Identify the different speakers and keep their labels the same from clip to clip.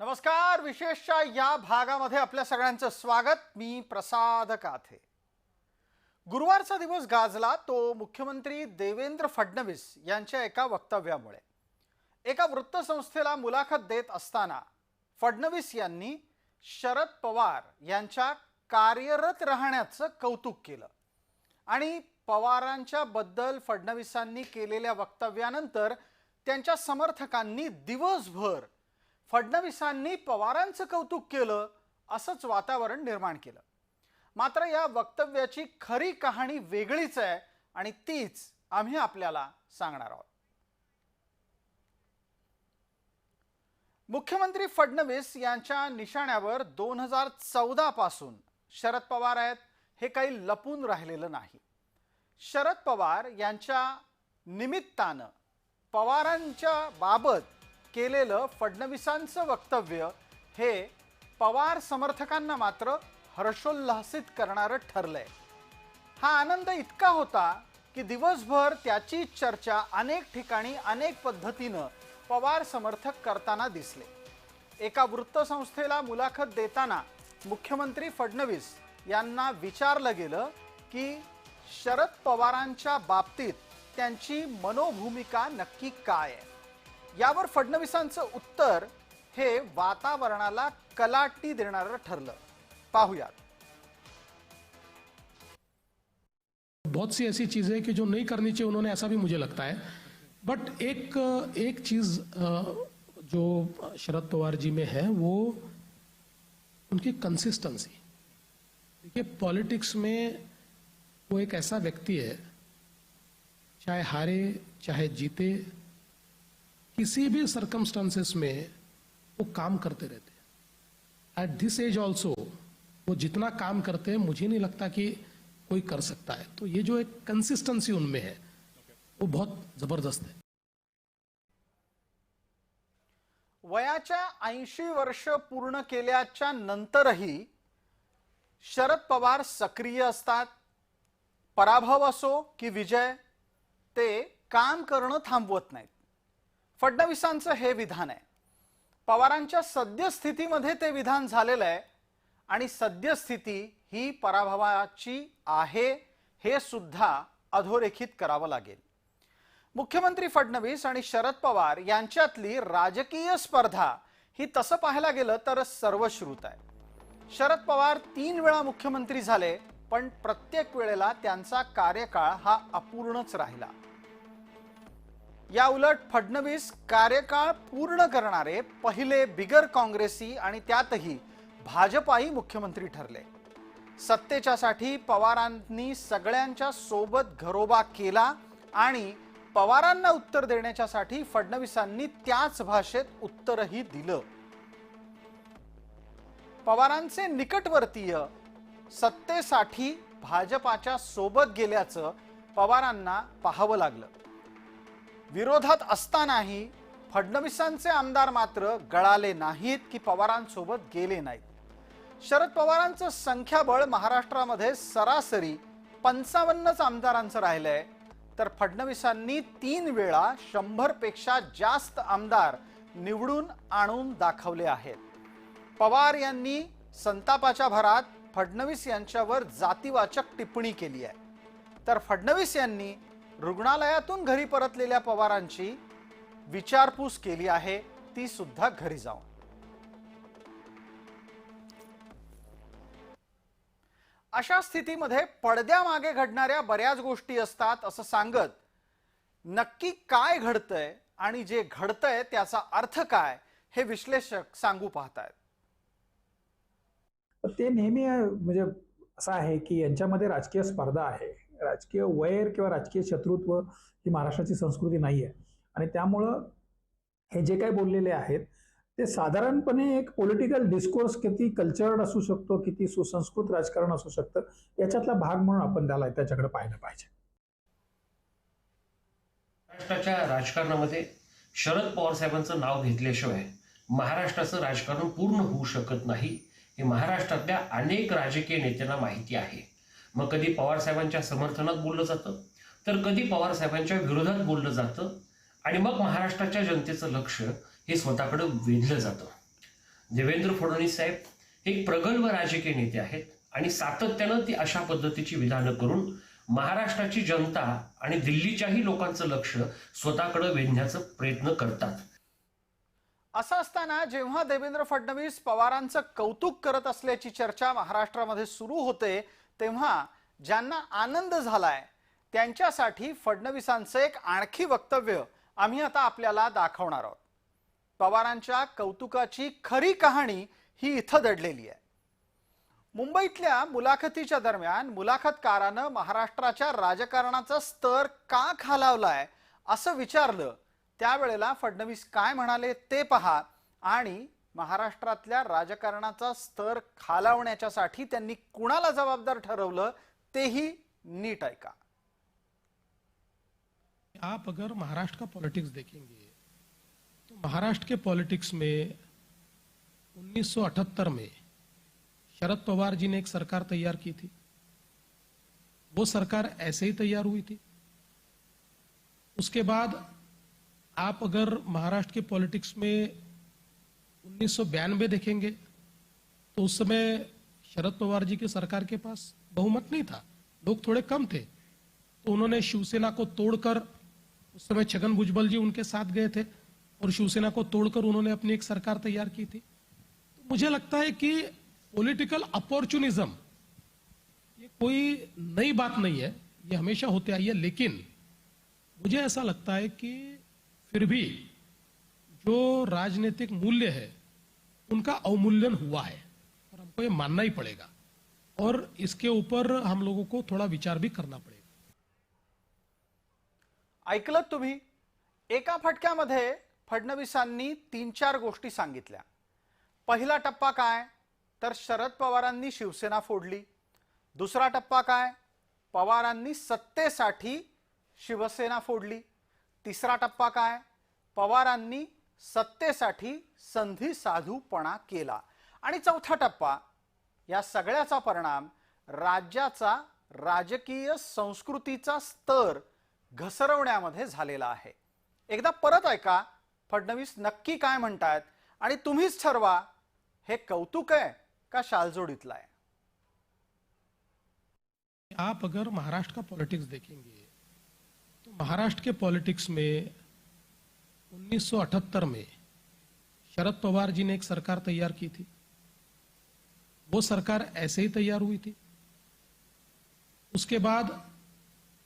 Speaker 1: नमस्कार विशेषच्या या भागामध्ये आपल्या सगळ्यांचं स्वागत. मी प्रसाद काथे. गुरुवारचा दिवस गाजला तो मुख्यमंत्री देवेंद्र फडणवीस यांच्या एका वक्तव्यामुळे. एका वृत्तसंस्थेला मुलाखत देत असताना फडणवीस यांनी शरद पवार यांच्या कार्यरत राहण्याचं कौतुक केलं. आणि पवारांच्या बद्दल फडणवीसांनी केलेल्या वक्तव्यानंतर त्यांच्या समर्थकांनी दिवसभर फडणवीसांनी पवारांचं कौतुक केलं असंच वातावरण निर्माण केलं. मात्र या वक्तव्याची खरी कहाणी वेगळीच आहे आणि तीच आम्ही आपल्याला सांगणार आहोत. मुख्यमंत्री फडणवीस यांच्या निशाण्यावर दोन हजार चौदा पासून शरद पवार आहेत हे काही लपून राहिलेलं नाही. शरद पवार यांच्या निमित्तानं पवारांच्या बाबत केलेलं फडणवीसांचं वक्तव्य हे पवार समर्थकांना मात्र हर्षोल्लासित करणारं ठरलंय. हा आनंद इतका होता की दिवसभर त्याची चर्चा अनेक ठिकाणी अनेक पद्धतीनं पवार समर्थक करताना दिसले. एका वृत्तसंस्थेला मुलाखत देताना मुख्यमंत्री फडणवीस यांना विचारलं गेलं की शरद पवारांच्या बाबतीत त्यांची मनोभूमिका नक्की काय आहे? यावर फडणवीसांचं उत्तर हे वातावरणाला कलाटी देणारं ठरलं. पाहूयात.
Speaker 2: बहुत सी ऐसी चीज़ें कि जो नहीं करनी चाहिए उन्होंने, ऐसा भी मुझे लगता है। बट एक एक चीज़ जो शरद पवार जी में है, वो उनकी कंसिस्टेंसी देखिए पॉलिटिक्स में वो एक ऐसा व्यक्ति है, चाहे हारे, चाहे जीते किसी भी सर्कमस्टांसेस में वो काम करते रहते हैं। एट दिस एज ऑल्सो वो जितना काम करते हैं मुझे नहीं लगता कि कोई कर सकता है। तो ये जो एक कंसिस्टेंसी उनमें है वो बहुत जबरदस्त है।
Speaker 1: वयाच्या ऐंशी वर्ष पूर्ण केल्याच्या नंतरही शरद पवार सक्रिय असतात पराभव असो की विजय ते काम करणं थांबवत नाहीत. फडणवीसांचं हे विधान आहे. पवारांच्या सद्यस्थितीमध्ये ते विधान झालेलं आहे आणि सद्यस्थिती ही पराभवाची आहे हे सुद्धा अधोरेखित करावं लागेल. मुख्यमंत्री फडणवीस आणि शरद पवार यांच्यातली राजकीय स्पर्धा ही तसं पाहायला गेलं तर सर्वश्रुत आहे. शरद पवार तीन वेळा मुख्यमंत्री झाले पण प्रत्येक वेळेला त्यांचा कार्यकाळ हा अपूर्णच राहिला. या उलट फडणवीस कार्यकाळ पूर्ण करणारे पहिले बिगर काँग्रेसी आणि त्यातही भाजपाही मुख्यमंत्री ठरले. सत्तेच्यासाठी पवारांनी सगळ्यांच्या सोबत घरोबा केला आणि पवारांना उत्तर देण्याच्यासाठी फडणवीसांनी त्याच भाषेत उत्तरही दिलं. पवारांचे निकटवर्तीय सत्तेसाठी भाजपाच्या सोबत गेल्याचं पवारांना पाहावं लागलं. विरोधात असतानाही फडणवीसांचे आमदार मात्र गळाले नाहीत की पवारांसोबत गेले नाहीत. शरद पवारांचं संख्याबळ महाराष्ट्रामध्ये सरासरी पंचावन्नच आमदारांचं राहिलंय. तर फडणवीसांनी तीन वेळा शंभरपेक्षा जास्त आमदार निवडून आणून दाखवले आहेत. पवार यांनी संतापाच्या भरात फडणवीस यांच्यावर जातीवाचक टिप्पणी केली आहे. तर फडणवीस यांनी रुग्णालयातून घरी परतलेल्या पवारांची विचारपूस केली आहे ती सुद्धा घरी जाऊन. अशा स्थितीमध्ये पडद्यामागे घडणाऱ्या बऱ्याच गोष्टी असतात असं सांगत नक्की काय घडतंय आणि जे घडतंय त्याचा अर्थ काय हे विश्लेषक सांगू पाहतायत.
Speaker 3: ते नेहमी म्हणजे असं आहे की यांच्यामध्ये राजकीय स्पर्धा आहे. राजकीय वैर किंवा राजकीय शत्रुत्व ही महाराष्ट्राची संस्कृती नाही आहे आणि त्यामुळं हे जे काही बोललेले आहेत ते साधारणपणे एक पॉलिटिकल डिस्कोर्स किती कल्चर्ड असू शकतो किती सुसंस्कृत राजकारण असू शकतं याच्यातला भाग म्हणून आपण त्याला त्याच्याकडे पाहिलं पाहिजे.
Speaker 4: महाराष्ट्राच्या राजकारणामध्ये शरद पवार साहेबांचं नाव घेतल्याशिवाय महाराष्ट्राचं राजकारण पूर्ण होऊ शकत नाही हे महाराष्ट्रातल्या अनेक राजकीय नेत्यांना माहिती आहे. मग कधी पवार साहेबांच्या समर्थनात बोललं जातं तर कधी पवार साहेबांच्या विरोधात बोललं जातं आणि मग महाराष्ट्राच्या जनतेचं लक्ष हे स्वतःकडे वेधलं जातं. देवेंद्र फडणवीस साहेब हे प्रगल्भ राजकीय नेते आहेत आणि सातत्यानं ती अशा पद्धतीची विधानं करून महाराष्ट्राची जनता आणि दिल्लीच्याही लोकांचं लक्ष स्वतःकडे वेधण्याचा प्रयत्न करतात.
Speaker 1: असं असताना जेव्हा देवेंद्र फडणवीस पवारांचं कौतुक करत असल्याची चर्चा महाराष्ट्रामध्ये सुरू होते तेव्हा ज्यांना आनंद झालाय त्यांच्यासाठी फडणवीसांचं एक आणखी वक्तव्य आम्ही आता आपल्याला दाखवणार आहोत. पवारांच्या कौतुकाची खरी कहाणी ही इथं दडलेली आहे. मुंबईतल्या मुलाखतीच्या दरम्यान मुलाखतकारानं महाराष्ट्राच्या राजकारणाचा स्तर का खालावलाय असं विचारलं त्यावेळेला फडणवीस काय म्हणाले ते पहा आणि महाराष्ट्रातल्या राजकारणाचा स्तर खालावण्याच्यासाठी त्यांनी कुणाला जबाबदार ठरवलं तेही नीट ऐका.
Speaker 2: आप अगर महाराष्ट्र का पॉलिटिक्स देखेंगे तो महाराष्ट्र के पॉलिटिक्स में 1978 में शरद पवार जी ने एक सरकार तैयार की थी। वो सरकार ऐसे ही तैयार हुई थी। उसके बाद आप अगर महाराष्ट्र के पॉलिटिक्स में उन्नीस देखेंगे तो उस समय शरद पवार जी की सरकार के पास बहुमत नहीं था, लोग थोड़े कम थे। तो उन्होंने शिवसेना को तोड़कर, उस समय छगन भुजबल जी उनके साथ गए थे और शिवसेना को तोड़कर उन्होंने अपनी एक सरकार तैयार की थी। तो मुझे लगता है कि पॉलिटिकल अपॉर्चुनिज्म, ये कोई नई बात नहीं है, ये हमेशा होते आई है, लेकिन मुझे ऐसा लगता है कि फिर भी जो राजनीतिक मूल्य है उनका अवमूल्यन हुआ है और हमको ये मानना ही पड़ेगा। और इसके ऊपर हम लोगों को थोड़ा विचार भी करना पड़ेगा।
Speaker 1: ऐकलत तुम्ही? एका फटक्यामध्ये फडणवीसांनी तीन चार गोष्टी सांगितल्या. पहिला टप्पा काय? तर शरद पवारांनी शिवसेना फोडली. दुसरा टप्पा काय? पवारांनी सत्तेसाठी शिवसेना फोडली. तिसरा टप्पा काय? पवारांनी सत्तेसाठी संधी साधूपणा केला. आणि चौथा टप्पा या सगळ्याचा परिणाम राज्याचा राजकीय संस्कृतीचा स्तर घसरवण्यामध्ये झालेला आहे. एकदा परत ऐका फडणवीस नक्की काय म्हणतायत आणि तुम्हीच ठरवा हे कौतुक आहे का शालजोडीतलं आहे?
Speaker 2: आप अगर महाराष्ट्र का पॉलिटिक्स देखेंगे तो महाराष्ट्र के पॉलिटिक्स में 1978 में शरद पवार जी ने एक सरकार तैयार की थी। वो सरकार ऐसे ही तैयार हुई थी। उसके बाद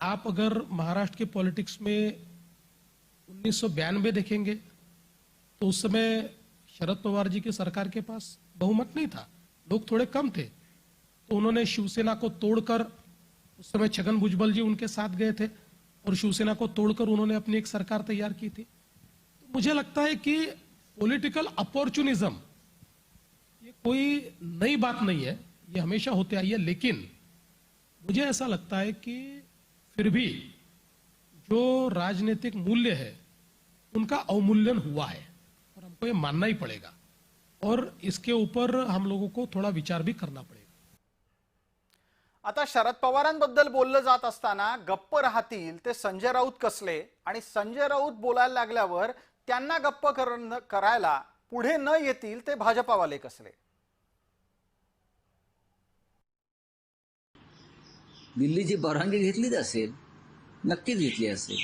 Speaker 2: आप अगर महाराष्ट्र के पॉलिटिक्स में उन्नीस देखेंगे तो उस समय शरद पवार जी की सरकार के पास बहुमत नहीं था। लोग थोड़े कम थे। तो उन्होंने शिवसेना को तोड़कर, उस समय छगन भुजबल जी उनके साथ गए थे और शिवसेना को तोड़कर उन्होंने अपनी एक सरकार तैयार की थी। मुझे लगता है कि पॉलिटिकल अपॉर्चुनिज्म ये कोई नई बात नहीं है, ये हमेशा होते आई है, लेकिन मुझे ऐसा लगता है कि फिर भी जो राजनीतिक मूल्य है, उनका अवमूल्यन हुआ है और हमको ये मानना ही पड़ेगा और इसके ऊपर हम लोगों को थोड़ा विचार भी करना पड़ेगा।
Speaker 1: आता शरद पवारांबद्दल बोललं जात असताना गप्प राहतील ते संजय राऊत कसले? आणि संजय राऊत बोलायला लागल्यावर त्यांना गप्प करण- करायला पुढे न येतील ते भाजपावाले कसले?
Speaker 5: दिल्लीची परवानगी घेतलीच असेल नक्कीच घेतली असेल.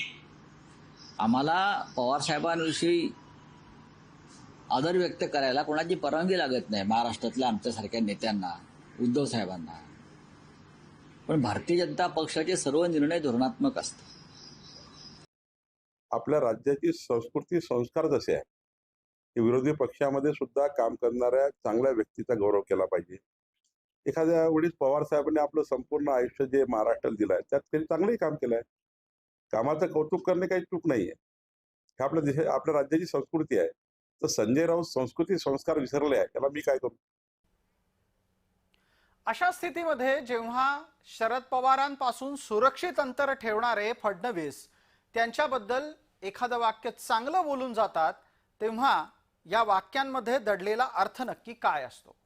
Speaker 5: आम्हाला पवार साहेबांविषयी आदर व्यक्त करायला कोणाची परवानगी लागत नाही महाराष्ट्रातल्या आमच्यासारख्या नेत्यांना उद्धव साहेबांना. पण भारतीय जनता पक्षाचे सर्व निर्णय धोरणात्मक असतात.
Speaker 6: आपल्या राज्याची संस्कृती संस्कार जसे आहे की विरोधी पक्षामध्ये सुद्धा काम करणाऱ्या चांगल्या व्यक्तीचा गौरव केला पाहिजे. एखाद्या वेळेस पवार साहेबांनी आपलं संपूर्ण आयुष्य जे महाराष्ट्राला आहे त्यात त्यांनी चांगलंही काम केलंय. कामाचं कौतुक करणे काही चूक नाहीये. हे आपल्या देश आपल्या राज्याची संस्कृती आहे. तर संजय राऊत संस्कृती संस्कार विसरले आहे त्याला मी काय करू?
Speaker 1: अशा स्थितीमध्ये जेव्हा शरद पवारांपासून सुरक्षित अंतर ठेवणारे फडणवीस त्यांच्याबद्दल एखादं वाक्य चांगलं बोलून जातात तेव्हा या वाक्यांमध्ये दडलेला अर्थ नक्की काय असतो?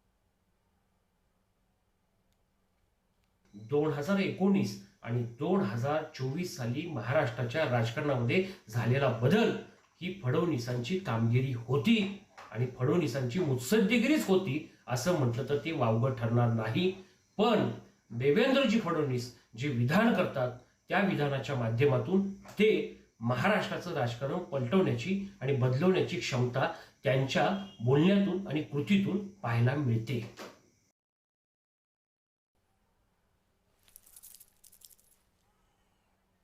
Speaker 4: दोन हजार एकोणीस आणि दोन हजार चोवीस साली महाराष्ट्राच्या राजकारणामध्ये झालेला बदल ही फडणवीसांची कामगिरी होती आणि फडणवीसांची मुत्सद्देगिरीच होती असं म्हटलं तर ते वावगं ठरणार नाही. पण देवेंद्रजी फडणवीस जे विधान करतात त्या विधानाच्या माध्यमातून ते महाराष्ट्राचं राजकारण पलटवण्याची आणि बदलवण्याची क्षमता त्यांच्या बोलण्यातून आणि कृतीतून पाहायला मिळते.